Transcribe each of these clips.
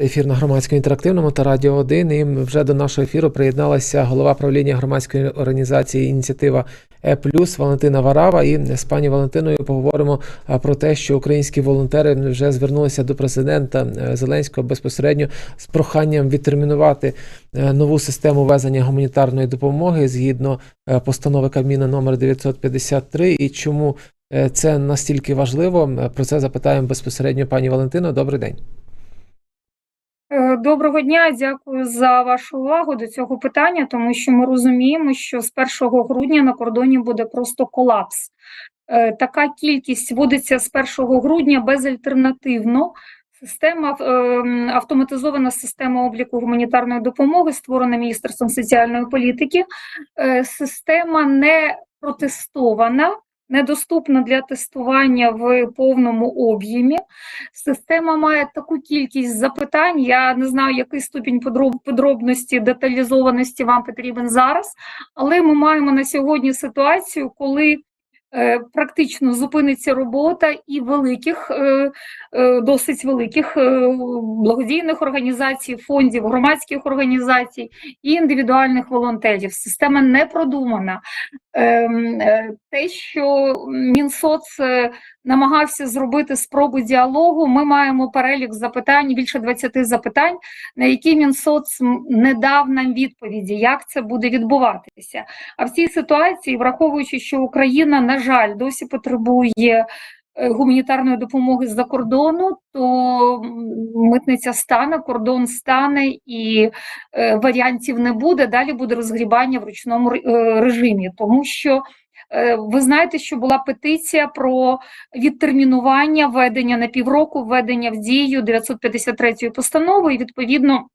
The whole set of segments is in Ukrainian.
Ефір на громадському інтерактивному та радіо 1. І вже до нашого ефіру приєдналася голова правління громадської організації ініціатива Е Валентина Варава. І з пані Валентиною поговоримо про те, що українські волонтери вже звернулися до президента е, Зеленського безпосередньо з проханням відтермінувати е, нову систему везення гуманітарної допомоги згідно е, постанови Кабміна номер 953. І чому це настільки важливо? Про це запитаємо безпосередньо пані Валентино. Добрий день. Е, Доброго дня, дякую за вашу увагу до цього питання, тому що ми розуміємо, що з 1 грудня на кордоні буде просто колапс. Е, Така кількість вводиться з 1 грудня безальтернативно. Система е, автоматизована система обліку гуманітарної допомоги, створена Міністерством соціальної політики. Система не протестована, недоступна для тестування в повному об'ємі. Система має таку кількість запитань. Я не знаю, який ступінь подроб- подробності, деталізованості вам потрібен зараз, але ми маємо на сьогодні ситуацію, коли е, практично зупиниться робота і великих, е, е, досить великих благодійних організацій, фондів, громадських організацій і індивідуальних волонтерів. Система не продумана. Ем, е, Те, що Мінсоц е, намагався зробити спробу діалогу, ми маємо перелік запитань, більше 20 запитань, на які Мінсоц не дав нам відповіді, як це буде відбуватися. А в цій ситуації, враховуючи, що Україна, на жаль, досі потребує гуманітарної допомоги з-за кордону, то митниця стане, кордон стане і е, варіантів не буде. Далі буде розгрібання в ручному е, режимі, тому що е, ви знаєте, що була петиція про відтермінування введення на півроку, введення в дію 953 постанови, і відповідно.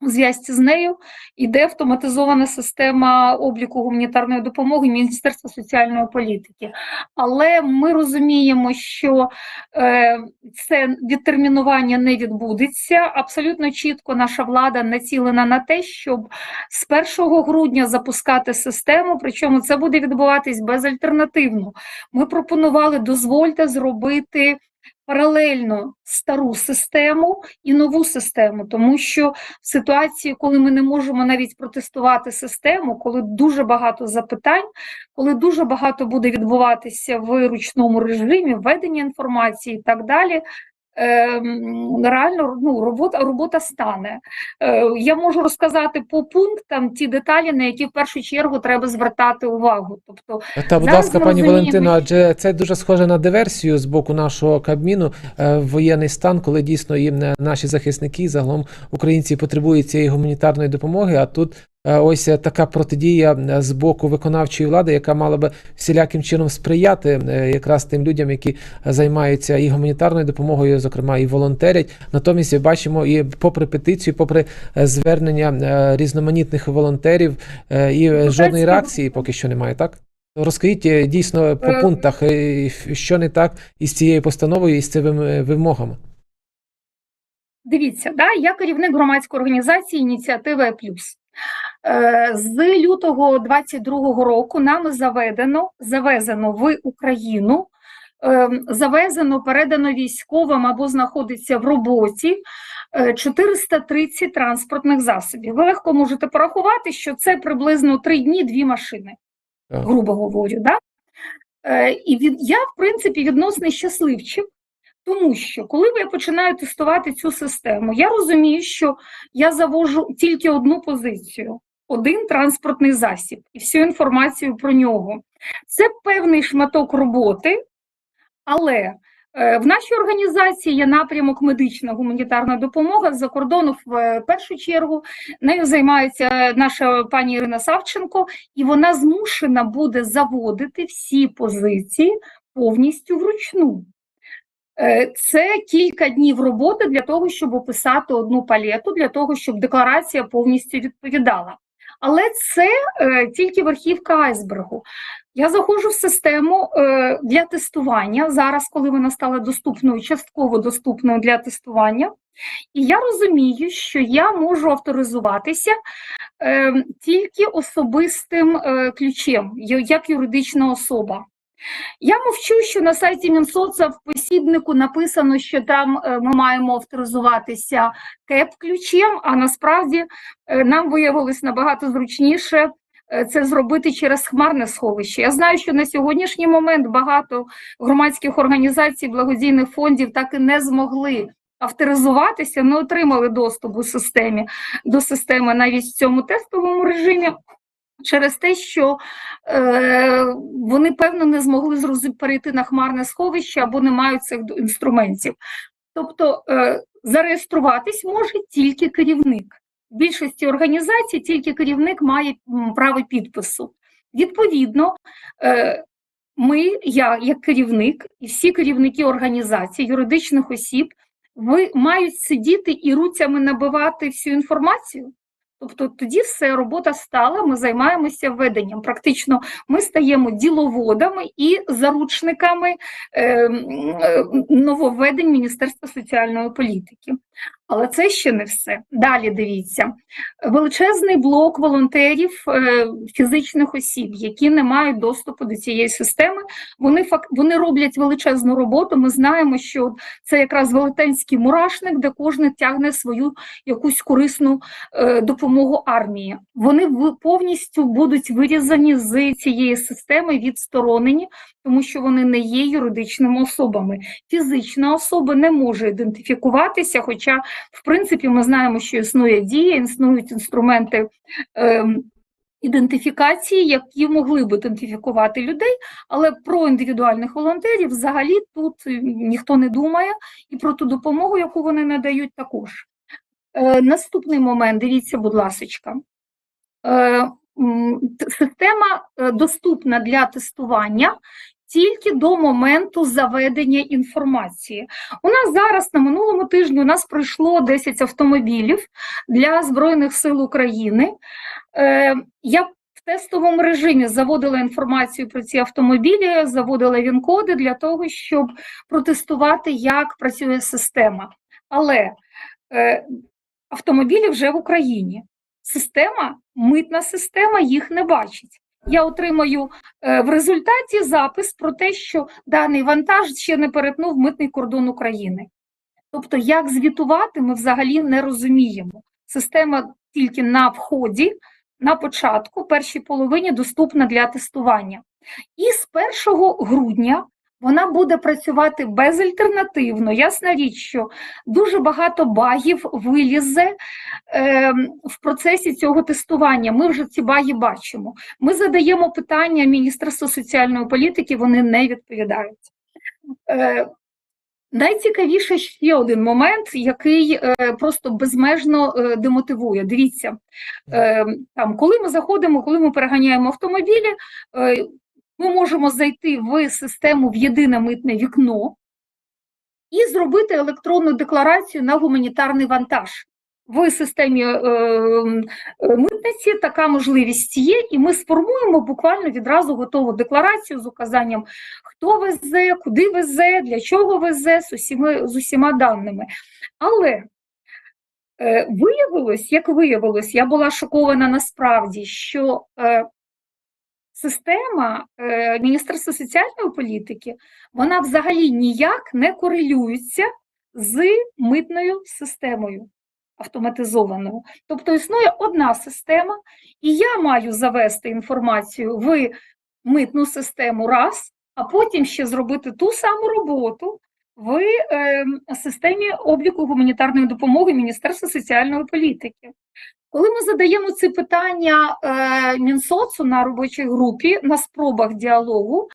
У зв'язці з нею йде автоматизована система обліку гуманітарної допомоги Міністерства соціальної політики. Але ми розуміємо, що е, це відтермінування не відбудеться. Абсолютно чітко наша влада націлена на те, щоб з 1 грудня запускати систему, причому це буде відбуватись безальтернативно. Ми пропонували дозвольте зробити. Паралельно стару систему і нову систему, тому що в ситуації, коли ми не можемо навіть протестувати систему, коли дуже багато запитань, коли дуже багато буде відбуватися в ручному режимі, введення інформації і так далі. Ем, Реально ну, робота, робота стане. Е, Я можу розказати по пунктам ті деталі, на які в першу чергу треба звертати увагу. Тобто, Та, будь ласка, пані Валентино, адже це дуже схоже на диверсію з боку нашого Кабміну е, в воєнний стан, коли дійсно їм е, наші захисники, загалом українці потребують цієї гуманітарної допомоги. А тут ось е, така протидія е, з боку виконавчої влади, яка мала би всіляким чином сприяти е, якраз тим людям, які займаються і гуманітарною допомогою, зокрема і волонтерять. Натомість бачимо і попри петицію, попри е, звернення е, різноманітних волонтерів, е, і е, жодної реакції поки що немає, так? Розкажіть е, дійсно по Е, пунктах, е, що не так із цією постановою і з цими е, вимогами. Дивіться, да, я керівник громадської організації Ініціатива «Е Плюс. Е, З лютого 22-го року нами заведено, завезено в Україну, е, завезено, передано військовим або знаходиться в роботі е, 430 транспортних засобів. Ви легко можете порахувати, що це приблизно 3 дні, дві машини, грубо говорю. Да? Е, І від, я, в принципі, відносно щасливчик, тому що коли я починаю тестувати цю систему, я розумію, що я завожу тільки одну позицію, один транспортний засіб і всю інформацію про нього. Це певний шматок роботи, але е, в нашій організації є напрямок медична гуманітарна допомога з-за кордону в е, першу чергу. Нею займається наша пані Ірина Савченко, і вона змушена буде заводити всі позиції повністю вручну. Е, Це кілька днів роботи для того, щоб описати одну палету, для того, щоб декларація повністю відповідала. Але це е, тільки верхівка айсбергу. Я заходжу в систему е, для тестування зараз, коли вона стала доступною, частково доступною для тестування. І я розумію, що я можу авторизуватися е, тільки особистим е, ключем, як юридична особа. Я мовчу, що на сайті Мінсоца в посібнику написано, що там е, ми маємо авторизуватися КЕП-ключем, а насправді е, нам виявилось набагато зручніше е, це зробити через хмарне сховище. Я знаю, що на сьогоднішній момент багато громадських організацій, благодійних фондів так і не змогли авторизуватися, не отримали доступу системі до системи навіть в цьому тестовому режимі. Через те, що е, вони певно не змогли зрозу- перейти на хмарне сховище або не мають цих інструментів. Тобто е, зареєструватись може тільки керівник. В більшості організацій тільки керівник має право підпису. Відповідно, е, ми, я як керівник, і всі керівники організацій, юридичних осіб, ви мають сидіти і руцями набивати всю інформацію. Тобто тоді все, робота стала, ми займаємося веденням. Практично ми стаємо діловодами і заручниками е, е, нововведень Міністерства соціальної політики. Але це ще не все. Далі дивіться. Величезний блок волонтерів е, фізичних осіб, які не мають доступу до цієї системи. Вони вони роблять величезну роботу. Ми знаємо, що це якраз велетенський мурашник, де кожен тягне свою якусь корисну е, допомогу армії. Вони повністю будуть вирізані з цієї системи, відсторонені, тому що вони не є юридичними особами. Фізична особа не може ідентифікуватися, хоча, в принципі, ми знаємо, що існує дія, існують інструменти. ем, Ідентифікації, які могли б ідентифікувати людей, але про індивідуальних волонтерів взагалі тут е, ніхто не думає, і про ту допомогу, яку вони надають, також. Е, наступний момент, дивіться, будь ласочка. Е, система е, доступна для тестування тільки до моменту заведення інформації. У нас зараз на минулому тижні у нас пройшло 10 автомобілів для Збройних сил України. Е, я в тестовому режимі заводила інформацію про ці автомобілі, заводила він-коди для того, щоб протестувати, як працює система. Але е, автомобілі вже в Україні. Система, митна система їх не бачить. Я отримаю е, в результаті запис про те, що даний вантаж ще не перетнув митний кордон України. Тобто, як звітувати, ми взагалі не розуміємо. Система тільки на вході, на початку, першій половині доступна для тестування. І з 1 грудня вона буде працювати безальтернативно. Ясна річ, що дуже багато багів вилізе е, в процесі цього тестування. Ми вже ці баги бачимо. Ми задаємо питання Міністерству соціальної політики, вони не відповідають. Е, Найцікавіше ще один момент, який е, просто безмежно е, демотивує. Дивіться, е, там, коли ми заходимо, коли ми переганяємо автомобілі, е, ми можемо зайти в систему в єдине митне вікно і зробити електронну декларацію на гуманітарний вантаж. В системі е, е, митниці така можливість є, і ми сформуємо буквально відразу готову декларацію з указанням, хто везе, куди везе, для чого везе, з усіма, з усіма даними. Але е, виявилось, як виявилось, я була шокована насправді, що е, система е, Міністерства соціальної політики вона взагалі ніяк не корелюється з митною системою автоматизованою. Тобто існує одна система, і я маю завести інформацію в митну систему раз, а потім ще зробити ту саму роботу в е, системі обліку гуманітарної допомоги Міністерства соціальної політики. Коли ми задаємо ці питання е, Мінсоцу на робочій групі на спробах діалогу,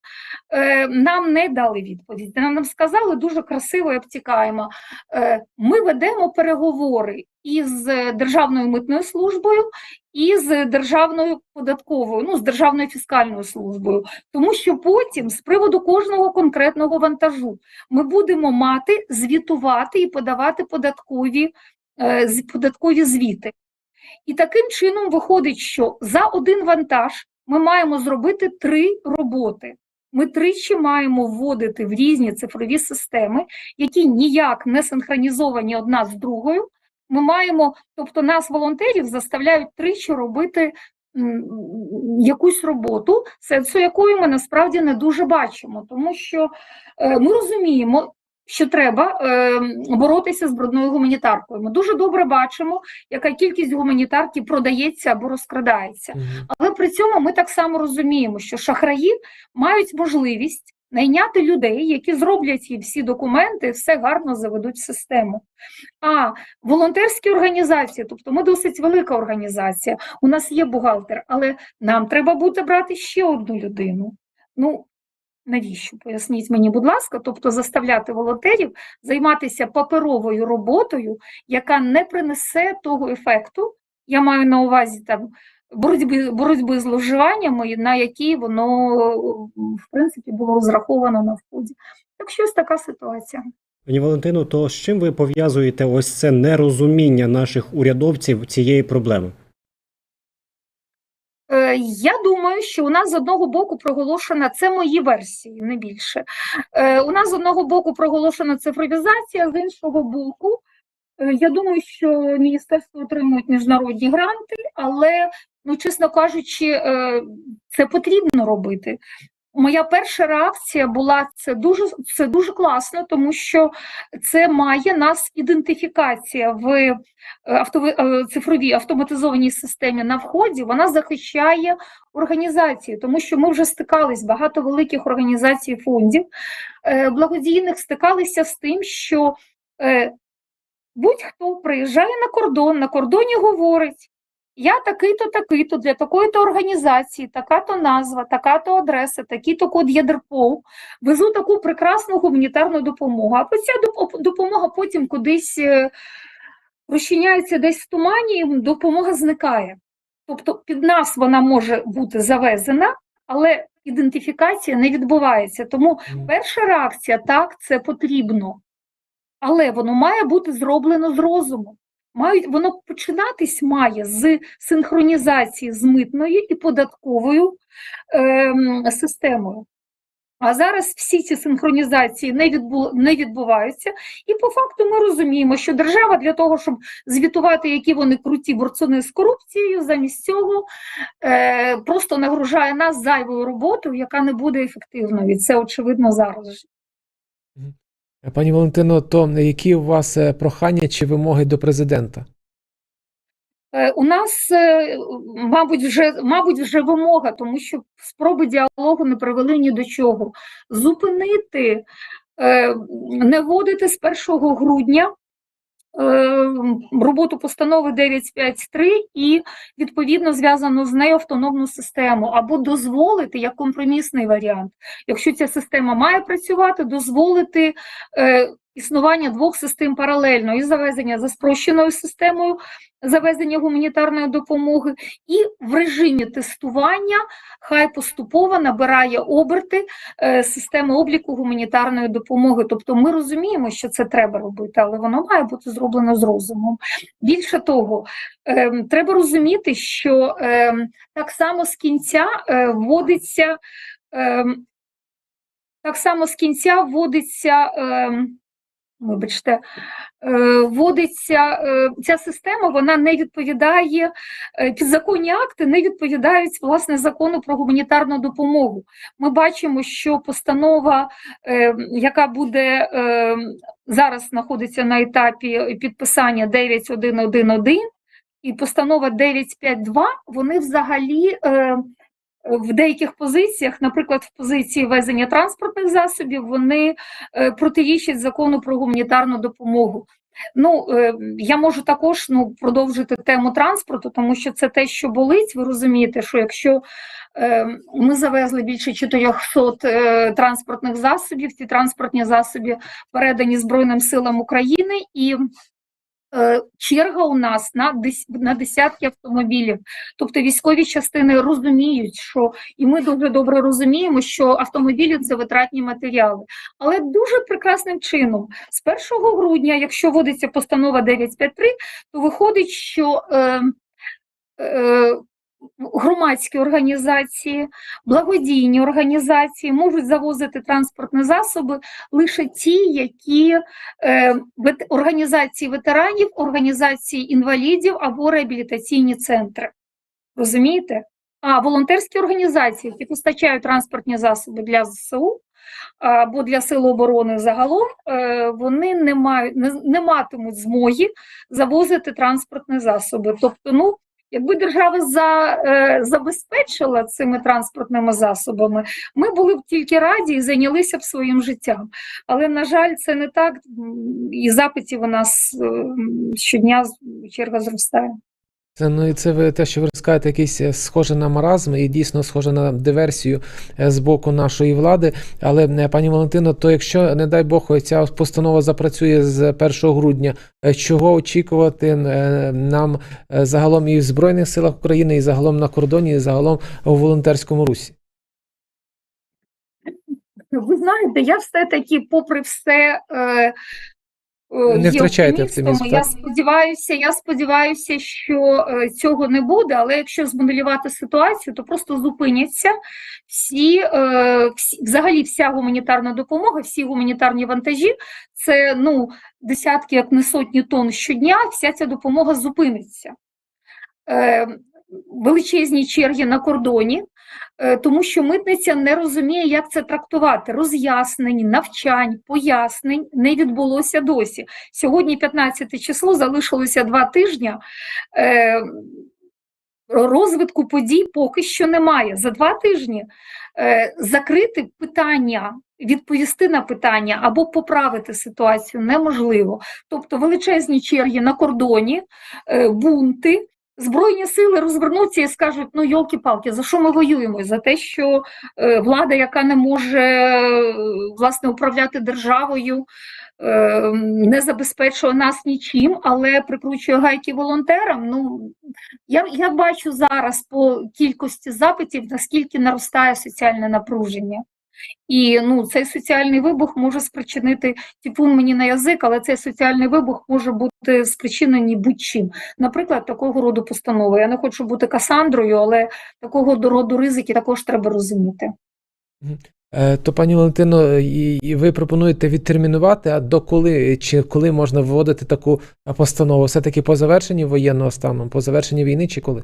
е, нам не дали відповідь. Нам, нам сказали дуже красиво і обтікаємо. Е, ми ведемо переговори із Державною митною службою і з Державною податковою, ну з Державною фіскальною службою, тому що потім з приводу кожного конкретного вантажу ми будемо мати звітувати і подавати податкові, е, податкові звіти. І таким чином виходить, що за один вантаж ми маємо зробити три роботи. Ми тричі маємо вводити в різні цифрові системи, які ніяк не синхронізовані одна з другою. Ми маємо, тобто нас, волонтерів, заставляють тричі робити якусь роботу, сенсу якої ми насправді не дуже бачимо, тому що е, ми розуміємо. Що треба е, боротися з брудною гуманітаркою. Ми дуже добре бачимо, яка кількість гуманітарки продається або розкрадається. Але при цьому ми так само розуміємо, що шахраї мають можливість найняти людей, які зроблять їм всі документи, все гарно заведуть в систему. А волонтерські організації, тобто ми досить велика організація, у нас є бухгалтер, але нам треба буде брати ще одну людину. Ну, навіщо? Поясніть мені, будь ласка, тобто заставляти волонтерів займатися паперовою роботою, яка не принесе того ефекту, я маю на увазі там боротьби, боротьби з зловживаннями, на які воно в принципі було розраховано на вході. Так що така ситуація. Пані Валентино, то з чим ви пов'язуєте ось це нерозуміння наших урядовців цієї проблеми? Я думаю, що у нас з одного боку проголошена це мої версії, не більше. Е, У нас з одного боку проголошена цифровізація, з іншого боку, е, я думаю, що міністерство отримують міжнародні гранти, але, ну, чесно кажучи, е, це потрібно робити. Моя перша реакція була це дуже це дуже класно, тому що це має нас ідентифікація в е, автови- е, цифровій автоматизованій системі на вході. Вона захищає організації, тому що ми вже стикались багато великих організацій фондів е, благодійних стикалися з тим, що будь-хто приїжджає на кордон, на кордоні говорить. Я такий-то, такий-то для такої-то організації, така-то назва, така-то адреса, такий-то код ЄДРПО, везу таку прекрасну гуманітарну допомогу. А ця допомога потім кудись е, розчиняється десь в тумані, і допомога зникає. Тобто під нас вона може бути завезена, але ідентифікація не відбувається. Тому перша реакція так, це потрібно. Але воно має бути зроблено з розуму. Мають, воно починатись має з синхронізації з митною і податковою ем, системою. А зараз всі ці синхронізації не, відбу, не відбуваються, і по факту ми розуміємо, що держава для того, щоб звітувати, які вони круті борцуни з корупцією, замість цього е, просто нагружає нас зайвою роботою, яка не буде ефективною. І це очевидно зараз. Пані Валентино, то які у вас е, прохання чи вимоги до президента? Е, У нас, е, мабуть, вже, мабуть, вже вимога, тому що спроби діалогу не привели ні до чого. Зупинити, не вводити з 1 грудня роботу постанови 953 і, відповідно, зв'язану з нею автономну систему, або дозволити як компромісний варіант, якщо ця система має працювати, дозволити е, існування двох систем паралельно і завезення за спрощеною системою завезення гуманітарної допомоги, і в режимі тестування хай поступово набирає оберти е, системи обліку гуманітарної допомоги. Тобто ми розуміємо, що це треба робити, але воно має бути зроблено з розумом. Більше того, е, треба розуміти, що е, так само з кінця вводиться. Так само з кінця вводиться, вибачте, е, вводиться е, ця система, вона не відповідає, е, підзаконні акти не відповідають власне закону про гуманітарну допомогу. Ми бачимо, що постанова, яка буде зараз знаходиться на етапі підписання 9111 і постанова 952, вони взагалі. В деяких позиціях, наприклад, в позиції везення транспортних засобів, вони е, протирічать закону про гуманітарну допомогу. Ну, е, я можу також ну, продовжити тему транспорту, тому що це те, що болить. Ви розумієте, що якщо е, ми завезли більше 400 е, транспортних засобів, ці транспортні засоби передані Збройним силам України і черга у нас на на десятки автомобілів. Тобто військові частини розуміють, що і ми дуже добре розуміємо, що автомобілі це витратні матеріали. Але дуже прекрасним чином, з 1 грудня, якщо вводиться постанова 953, то виходить, що е, е, громадські організації, благодійні організації можуть завозити транспортні засоби лише ті, які е, організації ветеранів, організації інвалідів або реабілітаційні центри. Розумієте? А волонтерські організації, які постачають транспортні засоби для ЗСУ або для Сил оборони загалом, е, вони не мають не, не матимуть змоги завозити транспортні засоби. Тобто, ну якби держава за, е, забезпечила цими транспортними засобами, ми були б тільки раді і зайнялися б своїм життям. Але на жаль, це не так, і запитів у нас е, щодня черга зростає. Це ну і це ви те, що ви розказуєте, якийсь е, схоже на маразм і дійсно схоже на диверсію е, з боку нашої влади. Але е, пані Валентино, то якщо не дай Бог ця постанова запрацює з 1 грудня, чого очікувати нам загалом і в Збройних силах України, і загалом на кордоні, і загалом у волонтерському русі? Ви знаєте, я все-таки, попри все, е, Не є втрачаєте оптимістом, оптимізм. Я сподіваюся, я сподіваюся, що е, цього не буде. Але якщо змоделювати ситуацію, то просто зупиняться всі, е, всі взагалі вся гуманітарна допомога, всі гуманітарні вантажі. Це ну десятки, як не сотні тонн щодня. Вся ця допомога зупиниться. Величезні черги на кордоні, е, тому що митниця не розуміє, як це трактувати. Роз'яснень, навчань, пояснень не відбулося досі. Сьогодні, 15 число, залишилося два тижні. Е, Розвитку подій поки що немає. За два тижні е, закрити питання, відповісти на питання або поправити ситуацію неможливо. Тобто величезні черги на кордоні, бунти. Збройні сили розвернуться і скажуть: ну йолки-палки, за що ми воюємо? За те, що е, влада, яка не може е, власне управляти державою, е, не забезпечує нас нічим, але прикручує гайки волонтерам. Ну я, я бачу зараз по кількості запитів, наскільки наростає соціальне напруження. І ну, цей соціальний вибух може спричинити типун мені на язик, але цей соціальний вибух може бути спричинений будь-чим. Наприклад, такого роду постанови. Я не хочу бути Касандрою, але такого роду ризики також треба розуміти. Е, То, пані Валентино, і ви пропонуєте відтермінувати, а до коли чи коли можна вводити таку постанову? Все-таки по завершенні воєнного стану, по завершенні війни чи коли?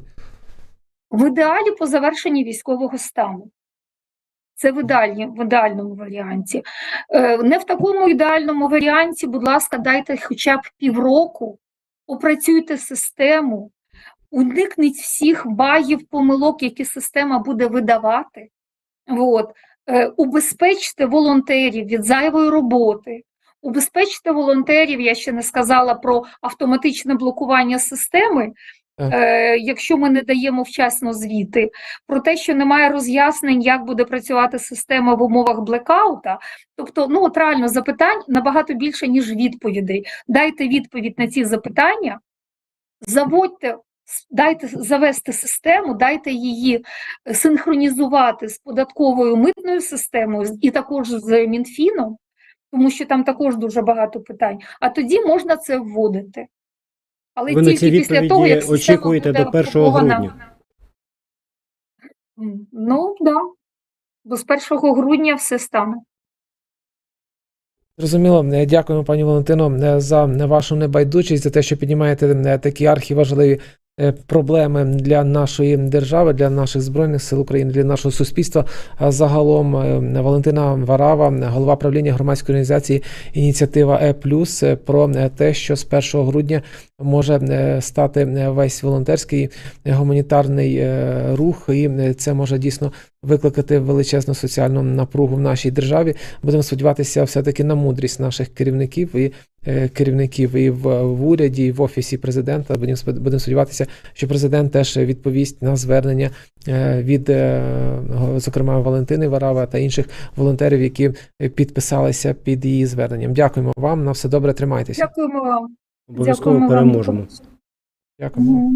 В ідеалі по завершенні військового стану. Це в, ідеальні, в ідеальному варіанті. Е, Не в такому ідеальному варіанті, будь ласка, дайте хоча б півроку, опрацюйте систему, уникніть всіх багів, помилок, які система буде видавати. От. Е, Убезпечте волонтерів від зайвої роботи. Убезпечте волонтерів, я ще не сказала про автоматичне блокування системи. Е, якщо ми не даємо вчасно звіти, про те, що немає роз'яснень, як буде працювати система в умовах блекаута. Тобто, ну от реально запитань набагато більше, ніж відповідей. Дайте відповідь на ці запитання, заводьте, дайте завести систему, дайте її синхронізувати з податковою митною системою і також з Мінфіном, тому що там також дуже багато питань. А тоді можна це вводити. Але Ви на тільки ці після того, як система очікуєте буде до 1 опробована. грудня. М, Ну, так. Да. Бо з 1 грудня все стане. Зрозуміло, Е, дякуємо, пані Валентино, е, за вашу небайдужість, за те, що піднімаєте е, такі архіважливі проблеми для нашої держави, для наших збройних сил України, для нашого суспільства. Загалом е, Валентина Варава, голова правління громадської організації ініціатива Е Плюс про е, те, що з 1 грудня може е, стати е, весь волонтерський е, гуманітарний е, рух, і е, це може дійсно викликати величезну соціальну напругу в нашій державі. Будемо сподіватися все-таки на мудрість наших керівників і е, керівників і в, в уряді, і в офісі президента. Будемо будемо сподіватися, що президент теж відповість на звернення е, від, е, зокрема, Валентини Варава та інших волонтерів, які підписалися під її зверненням. Дякуємо вам. На все добре, тримайтеся. Дякуємо вам. Обов'язково Дякуємо вам. переможемо. Дякуємо.